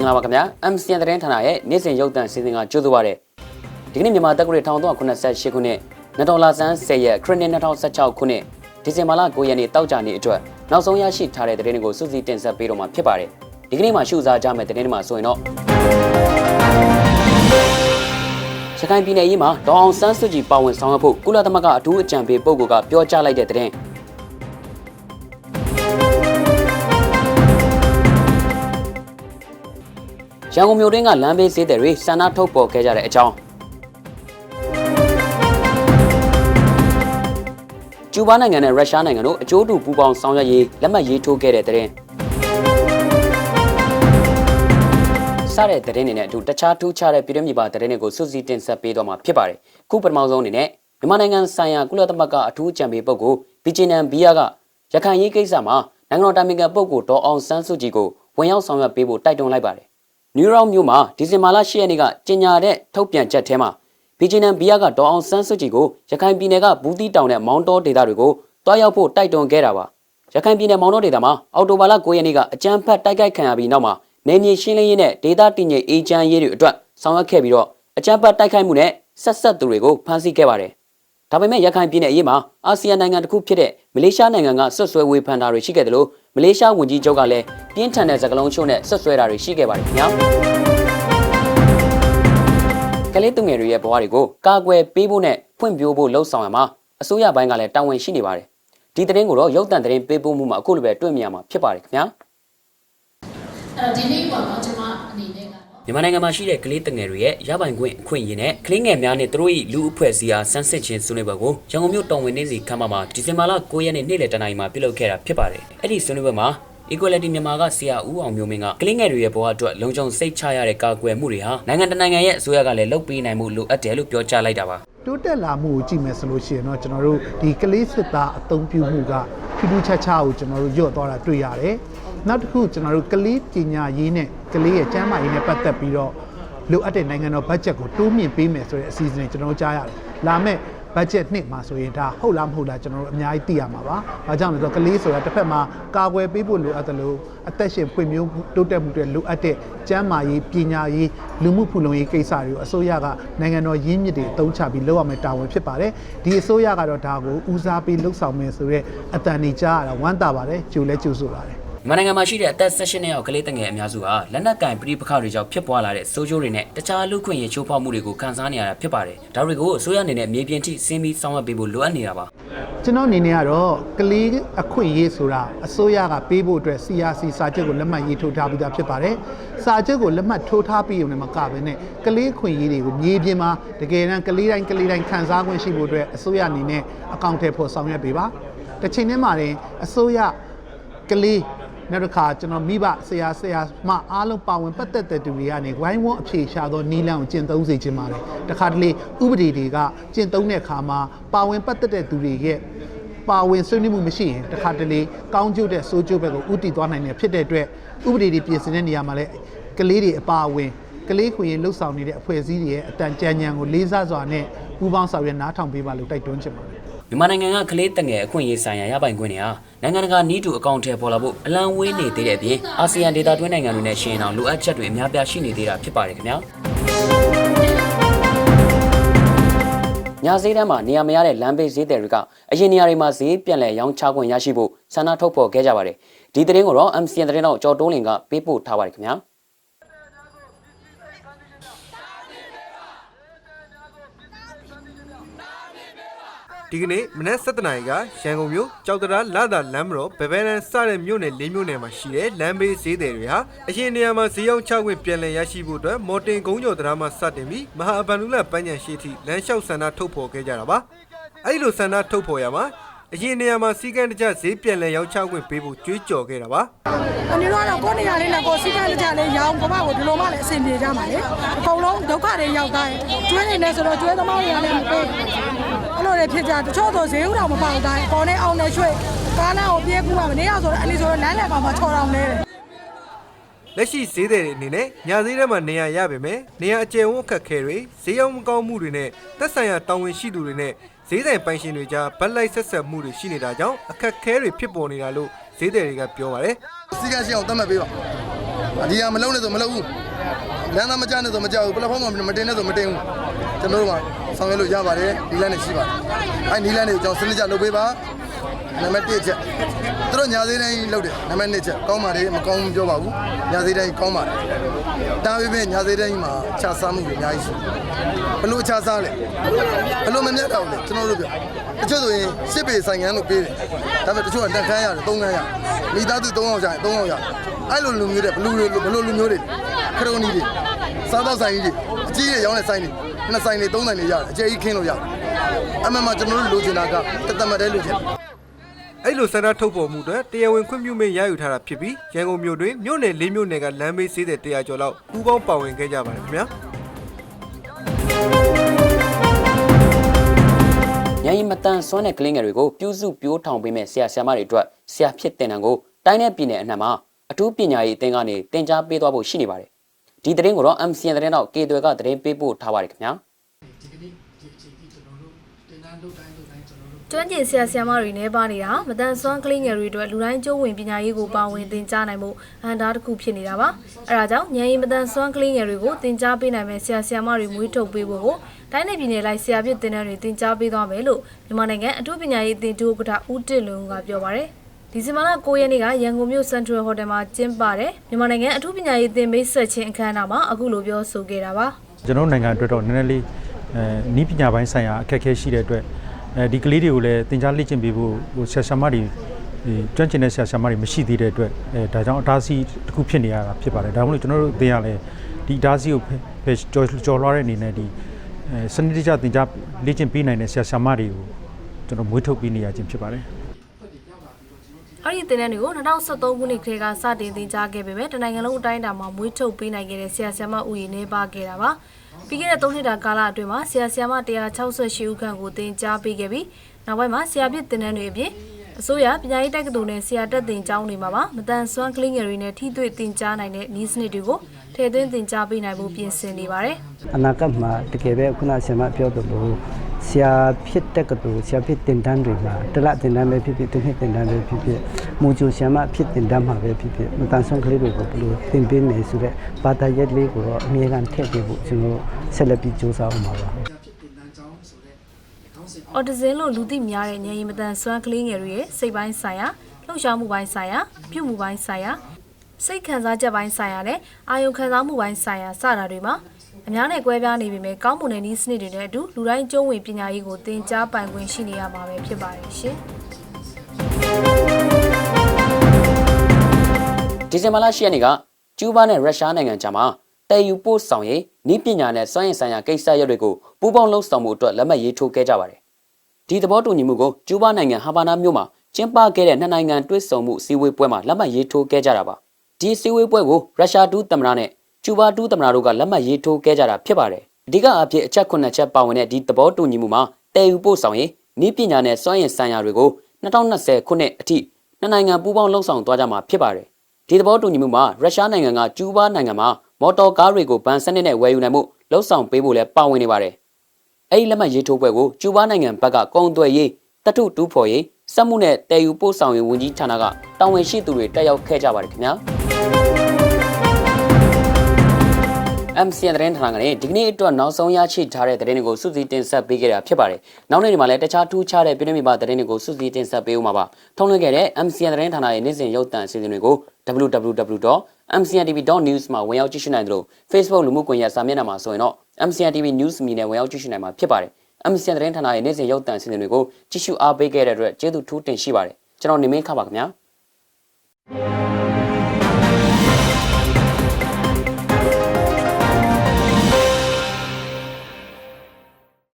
္ဂလာပါခင်ဗျာ MCN သတင်းဌာနရဲ့နေ့စဉ်ရုပ်သံစီစဉ်ကကြိုးဆိုပါရစေဒီကနေ့မြန်မာတက္ကသိုလ်1388ခုနှစ်နတော်လာဆန်း10ရက်ခရစ်နှစ်2016ခုနှစ်ဒီဇင်ဘာလ9ရက်နေ့တောက်ကြနေ့အတွက်နောက်ဆုံးရရှိထားတဲ့သတင်းတွေကိုစုစည်းတင်ဆက်ပေးတော့မှာဖြစ်ပါတယ်ဒီကနေ့မှာရှုစားကြမယ့်သတင်းတွေမှာဆိုရင်တော့ရခိုင်ပြည်နယ်ရေးမှာဒေါအောင်ဆန်းစုကြည်ပါဝင်ဆောင်ရွက်ဖို့ကုလသမဂ္ဂအထူးအကြံပေးပုဂ္ဂိုလ်ကပြောကြားလိုက်တဲ့သတင်း န်ကုန်မြို့တွင်းကလမ်းဘေးဈေးတွေဆန္ဒထုတ်ပေါ်ခဲ့ကြတဲ့အကြောင်းကျူးဘားနိုင်ငံနဲ့ရုရှားနိုင်ငံတို့အကျိုးတူပူးပေါင်းဆောင်ရွက်ရေးလက်မှတ်ရေးထိုးခဲ့တဲ့သတင်းစတဲ့သတင်းတွေနဲ့အတူတခြားထူးခြားတဲ့ပြည်တွင်းပြည်ပသတင်းတွေကိုစုစည်းတင်ဆက်ပေးတော့မှာဖြစ်ပါတယ်ခုပထမဆုံးအနေနဲ့မြန်မာနိုင်ငံဆိုင်ရာကုလသမဂ္ဂအထူးအကြံပေးပုဂ္ဂိုလ်ဘီဂျီနန်ဘီယာကရခိုင်ရေးကိစ္စမှာနိုင်ငံတော်တာမင်ခံပုဂ္ဂိုလ်ဒေါ်အောင်ဆန်းစုကြည်ကိုဝင်ရောက်ဆောင်ရွက်ပေးဖို့တိုက်တွန်းလိုက်ပါတယ် နယူးယောက်မြို့မှာဒီဇင်ဘာလ10ရက်နေ့ကကြေညာတဲ့ထုတ်ပြန်ချက်ထဲမှာဘီဂျီနန်ဘီယာကဒေါ်အောင်ဆန်းစုကြည်ကိုရခိုင်ပြည်နယ်ကဘူးတီတောင်နဲ့မောင်းတောဒေသတွေကိုတွားရောက်ဖို့တိုက်တွန်းခဲ့တာပါရခိုင်ပြည်နယ်မောင်းတောဒေသမှာအော်တိုဘာလ9ရက်နေ့ကအကြမ်းဖက်တိုက်ခိုက်ခံရပြီးနောက်မှာနေမြေရှင်းလင်းရေးနဲ့ဒေသတည်ငြိမ်အေးချမ်းရေးတွေအတွက်ဆောင်ရွက်ခဲ့ပြီးတော့အကြမ်းဖက်တိုက်ခိုက်မှုနဲ့ဆက်ဆက်သူတွေကိုဖမ်းဆီးခဲ့ပါတယ် ဒါပေမဲ့ရခိုင်ပြည်နယ်အရေးမှာအာဆီယံနိုင်ငံတစ်ခုဖြစ်တဲ့မလေးရှားနိုင်ငံကဆွတ်ဆွဲဝေဖန်တာတွေရှိခဲ့တယ်လို့မလေးရှားဝန်ကြီးချုပ်ကလည်းပြင်းထန်တဲ့စကားလုံးချို့နဲ့ဆွတ်ဆွဲတာတွေရှိခဲ့ပါတယ်ခင်ဗျာကလေးသူငယ်တွေရဲ့ဘဝတွေကိုကာကွယ်ပေးဖို့နဲ့ဖွင့်ပြဖို့လှုံ့ဆော်ရမှာအစိုးရဘိုင်းကလည်းတာဝန်ရှိနေပါတယ်ဒီသတင်းကိုတော့ရုပ်တံသတင်းပေးပို့မှုမှာအခုလိုပဲတွေ့မြင်ရမှာဖြစ်ပါတယ်ခင်ဗျာအဲ့တော့ဒီနေ့ပေါ့နော်ကျွန်မအနေနဲ့ကတော့ မြန်မာနိုင်ငံမှာရှိတဲ့ကလေးတငယ်တွေရဲ့ရပိုင်ခွင့်အခွင့်အရေးနဲ့ကလေးငယ်များနဲ့သူတို့၏လူအဖွဲ့အစည်းအားဆန်းစစ်ခြင်းဆွေးနွေးပွဲကိုရန်ကုန်မြို့တော်ဝင်နေစီခမ်းမမှာဒီဇင်ဘာလ9ရက်နေ့နေ့လယ်တနာရီမှာပြုလုပ်ခဲ့တာဖြစ်ပါတယ်။အဲ့ဒီဆွေးနွေးပွဲမှာ Equality မြန်မာကဆရာဦးအောင်မျိုးမင်းကကလေးငယ်တွေရဲ့ဘဝအတွက်လုံခြုံစိတ်ချရတဲ့ကာကွယ်မှုတွေဟာနိုင်ငံတကာနိုင်ငံရဲ့အစိုးရကလည်းလုပ်ပေးနိုင်မှုလိုအပ်တယ်လို့ပြောကြားလိုက်တာပါတိုးတက်လာမှုကိုကြည့်မယ်ဆိုလို့ရှိရင်တော့ကျွန်တော်တို့ဒီကလေးစစ်သားအသုံးပြုမှုကထူးထူးခြားခြားကိုကျွန်တော်တို့ညှော့သွားတာတွေ့ရတယ်။ နောက်တစ်ခုကျွန်တော်တို့ကလေးပညာရေးနဲ့ကလေးရဲ့ကျန်းမာရေးနဲ့ပတ်သက်ပြီးတော့လိုအပ်တဲ့နိုင်ငံတော်ဘတ်ဂျက်ကိုတိုးမြှင့်ပေးမယ်ဆိုတဲ့အစီအစဉ်တွေကျွန်တော်တို့ကြားရတယ်။လာမယ့်ဘတ်ဂျက်နှစ်မှာဆိုရင်ဒါဟုတ်လားမဟုတ်လားကျွန်တော်တို့အများကြီးသိရမှာပါ။ဘာကြောင့်လဲဆိုတော့ကလေးဆိုတာတစ်ဖက်မှာကာကွယ်ပေးဖို့လိုအပ်တယ်လို့အသက်ရှင်ဖွံ့ဖြိုးတိုးတက်မှုတွေလိုအပ်တဲ့ကျန်းမာရေးပညာရေးလူမှုဖူလုံရေးကိစ္စတွေကိုအစိုးရကနိုင်ငံတော်ရင်းမြစ်တွေအသုံးချပြီးလုပ်ရမယ့်တာဝန်ဖြစ်ပါတယ်။ဒီအစိုးရကတော့ဒါကိုဦးစားပေးလှုပ်ဆောင်မယ်ဆိုတော့အတန်နေကြားရတာဝမ်းသာပါတယ်ကြိုလဲကြိုဆိုပါတယ် မြန်မာနိုင်ငံမှာရှိတဲ့အသက်16နှစ်အောက်ကလေးတငယ်အများစုဟာလက်နက်ကင်ပြည်ပခါတွေကြောင့်ဖြစ်ပွားလာတဲ့ဆိုးကျိုးတွေနဲ့တခြားလူခွင့်ရေးချိုးဖောက်မှုတွေကိုခံစားနေရတာဖြစ်ပါတယ်။ဒါတွေကိုအစိုးရအနေနဲ့မြေပြင်ထိစင်းပြီးစောင့်ရပေးဖို့လိုအပ်နေတာပါ။ကျွန်တော်အနေနဲ့ကတော့ကလေးအခွင့်အရေးဆိုတာအစိုးရကပေးဖို့အတွက် CRC စာချုပ်ကိုလက်မှတ်ရေးထိုးထားပြီးသားဖြစ်ပါတယ်။စာချုပ်ကိုလက်မှတ်ထိုးထားပြီးုံနဲ့မကဘဲနဲ့ကလေးအခွင့်အရေးတွေကိုမြေပြင်မှာတကယ်တမ်းကလေးတိုင်းကလေးတိုင်းခံစား권ရှိဖို့အတွက်အစိုးရအနေနဲ့အကောင့်ထဲပေါ်ဆောင်ရွက်ပေးပါ။တစ်ချိန်တည်းမှာတင်အစိုးရကလေး နောက်တစ်ခါကျွန်တော်မိဘဆရာဆရာမအားလုံးပါဝင်ပတ်သက်တဲ့သူတွေကနေဝိုင်းဝန်းအဖြေရှာသောနီလန်းကိုကျင့်သုံးစေခြင်းပါတယ်တခါတလေဥပဒေတွေကကျင့်သုံးတဲ့အခါမှာပါဝင်ပတ်သက်တဲ့သူတွေရဲ့ပါဝင်ဆွေးနွေးမှုမရှိရင်တခါတလေကောင်းကျိုးတဲ့ဆိုးကျိုးဘက်ကိုဥတည်သွားနိုင်တယ်ဖြစ်တဲ့အတွက်ဥပဒေတွေပြင်ဆင်တဲ့နေရာမှာလည်းကလေးတွေအပါအဝင်ကလေးခွင့်ရေးလှုပ်ဆောင်နေတဲ့အဖွဲ့အစည်းတွေရဲ့အတန်ကြံညံကိုလေးစားစွာနဲ့ပူးပေါင်းဆောင်ရွက်နားထောင်ပေးပါလို့တိုက်တွန်းချင်ပါတယ် မြန်မာနိုင်ငံကကလေးတငယ်အခွင့်အရေးဆိုင်ရာရပိုင်ခွင့်တွေဟာနိုင်ငံတကာနီးတူအကောင့်ထဲပေါ်လာဖို့အလံဝေးနေသေးတဲ့အပြင်အာဆီယံဒေသတွင်းနိုင်ငံတွေနဲ့ရှင်အောင်လိုအပ်ချက်တွေအများပြားရှိနေသေးတာဖြစ်ပါတယ်ခင်ဗျာညာဈေးတန်းမှာနေရာမရတဲ့လမ်းဘေးဈေးတယ်တွေကအရင်နေရာတွေမှာဈေးပြန်လည်ရောင်းချခွင့်ရရှိဖို့ဆန္ဒထုတ်ဖော်ခဲ့ကြပါတယ်ဒီသတင်းကိုတော့ MCN သတင်းတော့ကျော်တိုးလင်ကပေးပို့ထားပါတယ်ခင်ဗျာ ဒီကနေ့မနက်7:00နာရီကရန်ကုန်မြို့ကြောက်တရားလာသာလမ်းမတော်ဗဘဲလန်စတဲ့မြို့နယ်၄မြို့နယ်မှာရှိတဲ့လမ်းဘေးဈေးတွေတွေဟာအရင်နေရာမှာဈေးရောက်ချခွင့်ပြန်လည်ရရှိဖို့အတွက်မော်တင်ကုန်းကျော်တရားမှာစတင်ပြီးမဟာအဗန်လူလပန်းချံရှိထိလမ်းလျှောက်ဆန္ဒထုတ်ဖော်ခဲ့ကြတာပါအဲ့ဒီလိုဆန္ဒထုတ်ဖော်ရမှာ အရင်နေရာမှာစီကံတကြဈေးပြန်လည်ရောက်ချခွင့်ပေးဖို့ကြွေးကြော်ခဲ့တာပါအနည်းတော့ကိုယ်နေရာလေးနဲ့ကိုယ်စီကံတကြလေးရောင်းဘဝကိုဒီလိုမှလည်းအဆင်ပြေကြမှာလေအကုန်လုံးဒုက္ခတွေရောက်တိုင်းကျွေးနေနေဆိုတော့ကျွေးသမားတွေကလည်းမပေးအဲ့လိုတွေဖြစ်ကြတချို့ဆိုဈေးဥတော်မပေါက်တိုင်းပေါ်နေအောင်နေရွှေ့ကားနာကိုပြေးကူးမှမနေရဆိုတော့အလီဆိုတော့လမ်းလည်ကောင်မှချော်တော်နေတယ် လက်ရှိဈေးတွေအနေနဲ့ညာဈေးထဲမှာနေရာရပေမဲ့နေရာအကျယ်ဝန်းအခက်ခဲတွေဈေးရောက်မကောင်းမှုတွေနဲ့သက်ဆိုင်ရာတာဝန်ရှိသူတွေနဲ့ဈေးဆိုင်ပိုင်ရှင်တွေကြားဗတ်လိုက်ဆက်ဆက်မှုတွေရှိနေတာကြောင့်အခက်ခဲတွေဖြစ်ပေါ်နေတာလို့ဈေးတွေကပြောပါတယ်စီကံရှိအောင်တတ်မှတ်ပေးပါဒီဟာမလုံးနဲ့ဆိုမလုံးဘူးလမ်းသားမကြနဲ့ဆိုမကြောက်ဘူးပလက်ဖောင်းမှာမတင်နဲ့ဆိုမတင်ဘူးကျွန်တော်တို့ကဆောင်ရွက်လို့ရပါတယ်ဒီလမ်းနဲ့ရှိပါတယ်အဲ့ဒီလမ်းတွေကိုကျွန်တော်စနစ်ကျလုပ်ပေးပါ နံပါတ်1ချက်သူတို့ညာသေးတိုင်းလုပ်တယ်နံပါတ်2ချက်ကောင်းပါတယ်မကောင်းဘူးပြောပါဘူးညာသေးတိုင်းကောင်းပါတယ်တားပေးပဲညာသေးတိုင်းမှာခြားစားမှုတွေအများကြီးရှိဘလို့ခြားစားလဲဘလို့မမြတ်တော့လဲကျွန်တော်တို့ပြောတချို့ဆိုရင်စစ်ပေဆိုင်ငန်းလို့ပေးတယ်ဒါပေမဲ့တချို့ကတက်ခန်းရတယ်သုံးခန်းရတယ်မိသားစု၃ယောက်ကြာရင်၃ယောက်ရတယ်အဲ့လိုလူမျိုးတွေဘလို့ဘလို့လူမျိုးတွေခရိုနီတွေစားတော့ဆိုင်ကြီးတွေအကြီးတွေရောင်းတဲ့ဆိုင်တွေနှစ်ဆိုင်တွေသုံးဆိုင်တွေရတယ်အကျယ်ကြီးခင်းလို့ရတယ်အမှန်မှကျွန်တော်တို့လိုချင်တာကတသက်မတည်းလိုချင်တယ် အဲ့လိုဆန္ဒထုတ်ဖော်မှုတွေတရားဝင်ခွင့်ပြုမိရယူထားတာဖြစ်ပြီးရန်ကုန်မြို့တွင်မြို့နယ်၄မြို့နယ်ကလမ်းဘေးဈေးတဲ့100ကျော်လောက်ပူးပေါင်းပါဝင်ခဲ့ကြပါတယ်ခင်ဗျာညရင်မတန်ဆွမ်းတဲ့ကလင်းငယ်တွေကိုပြုစုပြိုးထောင်ပေးမဲ့ဆရာဆရာမတွေအတွက်ဆရာဖြစ်တင်တန်ကိုတိုင်းနဲ့ပြည်နယ်အနှံ့မှာအထူးပညာရေးအသင်းကနေတင် जा ပေးသွားဖို့ရှိနေပါတယ်ဒီသတင်းကိုတော့ MCN သတင်းတော့ K တွေကသတင်းပေးပို့ထားပါတယ်ခင်ဗျာ ကျွမ်းကျင်ဆရာဆရာမတွေနဲ့ပါနေတာမတန်ဆွမ်းကလေးငယ်တွေအတွက်လူတိုင်းကျိုးဝင်ပညာရေးကိုပါဝင်သင်ကြားနိုင်မှုအဟန္တာတစ်ခုဖြစ်နေတာပါအဲဒါကြောင့်ဉာဏ်ရည်မတန်ဆွမ်းကလေးငယ်တွေကိုသင်ကြားပေးနိုင်မဲ့ဆရာဆရာမတွေမွေးထုတ်ပေးဖို့ကိုတိုင်းနယ်ပြည်နယ်လိုက်ဆရာပြစ်တင်တဲ့တွေသင်ကြားပေးသွားမယ်လို့မြန်မာနိုင်ငံအထူးပညာရေးအသင်းဒုဥက္ကဋ္ဌဦးတင့်လွန်ကပြောပါရယ်ဒီဇင်ဘာလ9ရက်နေ့ကရန်ကုန်မြို့ Central Hotel မှာကျင်းပတဲ့မြန်မာနိုင်ငံအထူးပညာရေးအသင်းမိတ်ဆက်ခြင်းအခမ်းအနားမှာအခုလိုပြောဆိုခဲ့တာပါကျွန်တော်တို့နိုင်ငံအတွက်တော့နည်းနည်းလေးအဲနီးပညာပိုင်းဆိုင်ရာအခက်အခဲရှိတဲ့အတွက် အဲဒီကလေးတွေကိုလည်းသင်ကြားလေ့ကျင့်ပေးဖို့ဟိုဆရာဆရာမတွေဒီကျွမ်းကျင်တဲ့ဆရာဆရာမတွေမရှိသေးတဲ့အတွက်အဲဒါကြောင့်အတားအဆီးတစ်ခုဖြစ်နေရတာဖြစ်ပါတယ်ဒါမှမဟုတ်ကျွန်တော်တို့အသင်းကလည်းဒီအတားအဆီးကိုဖယ်ဖယ်ကျော်ကျော်လွှားတဲ့အနေနဲ့ဒီအဲစနစ်တကျသင်ကြားလေ့ကျင့်ပေးနိုင်တဲ့ဆရာဆရာမတွေကိုကျွန်တော်မွေးထုတ်ပေးနေရခြင်းဖြစ်ပါတယ်အဲ့ဒီတင်တဲ့တွေကို2013ခုနှစ်ကတည်းကစတင်သင်ကြားခဲ့ပေမဲ့တနိုင်ငံလုံးအတိုင်းအတာမှာမွေးထုတ်ပေးနိုင်ခဲ့တဲ့ဆရာဆရာမဦးရေနေပါခဲ့တာပါ ပြီးခဲ့တဲ့3နှစ်တာကာလအတွင်းမှာဆရာဆရာမ168ဦးခန့်ကိုသင်ကြားပေးခဲ့ပြီးနောက်ပိုင်းမှာဆရာပြစ်တင်တဲ့တွေအပြင် အစိုးရပညာရေးတက္ကသိုလ်နဲ့ဆရာတက်တင်ကျောင်းတွေမှာပါမတန်ဆွမ်းကလေးငယ်တွေနဲ့ထိတွေ့သင်ကြားနိုင်တဲ့နည်းစနစ်တွေကိုထည့်သွင်းသင်ကြားပေးနိုင်ဖို့ပြင်ဆင်နေပါတယ်အနာဂတ်မှာတကယ်ပဲခုနဆရာမပြောသလိုဆရာဖြစ်တဲ့ကတူဆရာဖြစ်တင်တန်းတွေမှာတလတင်တန်းပဲဖြစ်ဖြစ်တစ်နှစ်တင်တန်းပဲဖြစ်ဖြစ်မူဂျိုဆရာမဖြစ်တင်တန်းမှာပဲဖြစ်ဖြစ်မတန်ဆုံးကလေးတွေကိုဘယ်လိုသင်ပေးမယ်ဆိုတော့ဘာသာရက်လေးကိုတော့အမြဲတမ်းထည့်ပေးဖို့ကျွန်တော်ဆက်လက်ပြီးစူးစမ်းအောင်ပါပါ အော်တဇင်းလို့လူသိများတဲ့ဉာဏ်ရည်မတန်ဆွမ်းကလေးငယ်တွေရဲ့စိတ်ပိုင်းဆိုင်ရာလှုပ်ရှားမှုပိုင်းဆိုင်ရာပြုမှုပိုင်းဆိုင်ရာစိတ်ခံစားချက်ပိုင်းဆိုင်ရာနဲ့အာယုံခံစားမှုပိုင်းဆိုင်ရာစတာတွေမှာအများနဲ့ကွဲပြားနေပေမဲ့ကောင်းမွန်တဲ့နည်းစနစ်တွေနဲ့အတူလူတိုင်းကျုံးဝင်ပညာရေးကိုသင်ကြားပိုင်ခွင့်ရှိနေရမှာပဲဖြစ်ပါတယ်ရှင်။ဒီဇင်ဘာလ10ရက်နေ့ကကျူးဘားနဲ့ရုရှားနိုင်ငံကြားမှာတည်ယူပို့ဆောင်ရေးဤပညာနဲ့စွမ်းရည်ဆိုင်ရာကိစ္စရပ်တွေကိုပူးပေါင်းလှုပ်ဆောင်မှုအတွက်လက်မှတ်ရေးထိုးခဲ့ကြပါတယ်။ ဒီသဘောတူညီမှုကိုကျူးဘားနိုင်ငံဟာဗာနာမြို့မှာကျင်းပခဲ့တဲ့နှစ်နိုင်ငံတွဲဆုံမှုစည်းဝေးပွဲမှာလက်မှတ်ရေးထိုးခဲ့ကြတာပါ။ဒီစည်းဝေးပွဲကိုရုရှားဒူးသမ္မတနဲ့ကျူးဘားဒူးသမ္မတတို့ကလက်မှတ်ရေးထိုးခဲ့ကြတာဖြစ်ပါတယ်။အဓိကအဖြစ်အချက်ခုနှစ်ချက်ပါဝင်တဲ့ဒီသဘောတူညီမှုမှာတည်ယူပို့ဆောင်ရေးဤပညာနဲ့စွမ်းရည်ဆိုင်ရာတွေကို2020ခုနှစ်အထိနှစ်နိုင်ငံပူးပေါင်းလှုပ်ဆောင်သွားကြမှာဖြစ်ပါတယ်။ဒီသဘောတူညီမှုမှာရုရှားနိုင်ငံကကျူးဘားနိုင်ငံမှာမော်တော်ကားတွေကိုဗန်စနစ်နဲ့ဝယ်ယူနိုင်မှုလှုံ့ဆော်ပေးဖို့လည်းပါဝင်နေပါတယ်။ အဲဒီလက်မှတ်ရေးထိုးပွဲကိုကျူးဘားနိုင်ငံဘက်ကကုံသွယ်ရေးတတုတူးဖော်ရေးစက်မှုနဲ့တည်ယူပို့ဆောင်ရေးဝန်ကြီးဌာနကတာဝန်ရှိသူတွေတက်ရောက်ခဲ့ကြပါတယ်ခင်ဗျာ။ MCN သတင်းဌာနကနေဒီကနေ့အတွက်နောက်ဆုံးရရှိထားတဲ့သတင်းတွေကိုစုစည်းတင်ဆက်ပေးခဲ့တာဖြစ်ပါတယ်။နောက်နေ့ဒီမှာလည်းတခြားထူးခြားတဲ့ပြည်တွင်းပြည်ပသတင်းတွေကိုစုစည်းတင်ဆက်ပေးဦးမှာပါ။ထုံးလွှင့်ခဲ့တဲ့ MCN သတင်းဌာနရဲ့နေ့စဉ်ရုပ်သံအစီအစဉ်တွေကို www.mcntv.news မှာဝင်ရောက်ကြည့်ရှုနိုင်သလို Facebook လူမှုကွန်ရက်စာမျက်နှာမှာဆိုရင်တော့ MCN TV News မီနဲ့ဝင်ရောက်ကြည့်ရှုနိုင်မှာဖြစ်ပါတယ်။ MCN သတင်းဌာနရဲ့နေ့စဉ်ရုပ်သံအစီအစဉ်တွေကိုကြည့်ရှုအားပေးခဲ့တဲ့အတွက်ကျေးဇူးထူးတင်ရှိပါတယ်။ကျွန်တော်နေမင်းခပါခင်ဗျာ။